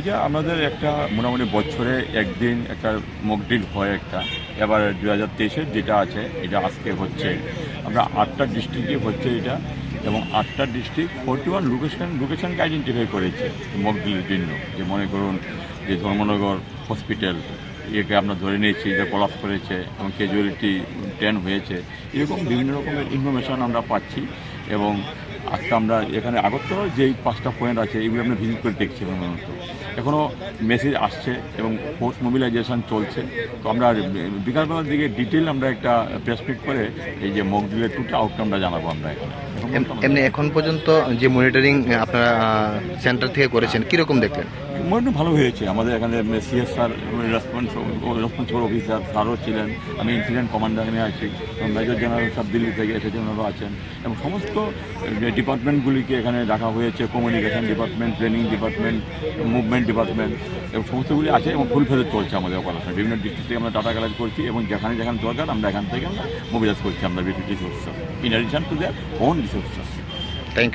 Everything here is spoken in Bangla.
এটা আমাদের একটা মোটামুটি বছরে একদিন একটা মকডিল হয় একটা। এবার দু হাজার তেইশের যেটা আছে, এটা আজকে হচ্ছে। আমরা আটটা ডিস্ট্রিক্টে হচ্ছে এটা, এবং আটটা ডিস্ট্রিক্ট ফোর্টি ওয়ান লোকেশন লোকেশনকে আইডেন্টিফাই করেছে মকডিলের জন্য। যে মনে করুন যে ধর্মনগর হসপিটাল একে আমরা ধরে নিয়েছি যে কলাপস করেছে, এবং ক্যাজুয়ালিটি টেন হয়েছে। এরকম বিভিন্ন রকমের ইনফরমেশন আমরা পাচ্ছি, এবং আজকে আমরা এখানে আগত যেই পাঁচটা পয়েন্ট আছে এগুলো আমরা ভিজিট করে দেখছি প্রধানত এখনও মেসেজ আসছে এবং পোস্ট মোবিলাইজেশন চলছে। তো আমরা বিকালবেলার দিকে ডিটেল আমরা একটা প্রেসক্রিপ্ট করে এই যে মকডিলের টুটা আউটকামটা জানাব আমরা এখানে। এখন এম- এমনি এখন পর্যন্ত যে মনিটরিং আপনারা সেন্টার থেকে করেছেন কীরকম দেখলেন? মোটামুটি ভালো হয়েছে। আমাদের এখানে সিএসআর রেসপন্স রেসপন্সিবল অফিসার স্যারও ছিলেন। আমি ইনসিডেন্ট কমান্ডার এখানে আছি। মেজর জেনারেল সব দিল্লি থেকে এসেছেন ওনারা আছেন। এবং সমস্ত ডিপার্টমেন্টগুলিকে এখানে রাখা হয়েছে। Communication department training department movement department এবং সমস্তগুলি আছে এবং ফুল ফেরত চলছে আমাদের অপারেশন বিভিন্ন ডিস্ট্রিক্ট থেকে আমরা ডাটা কালেক্ট করছি এবং যেখানে যেখানে দরকার আমরা এখান থেকে আমরা মোবিলাইজ করছি। আমরা resources in addition to their own resources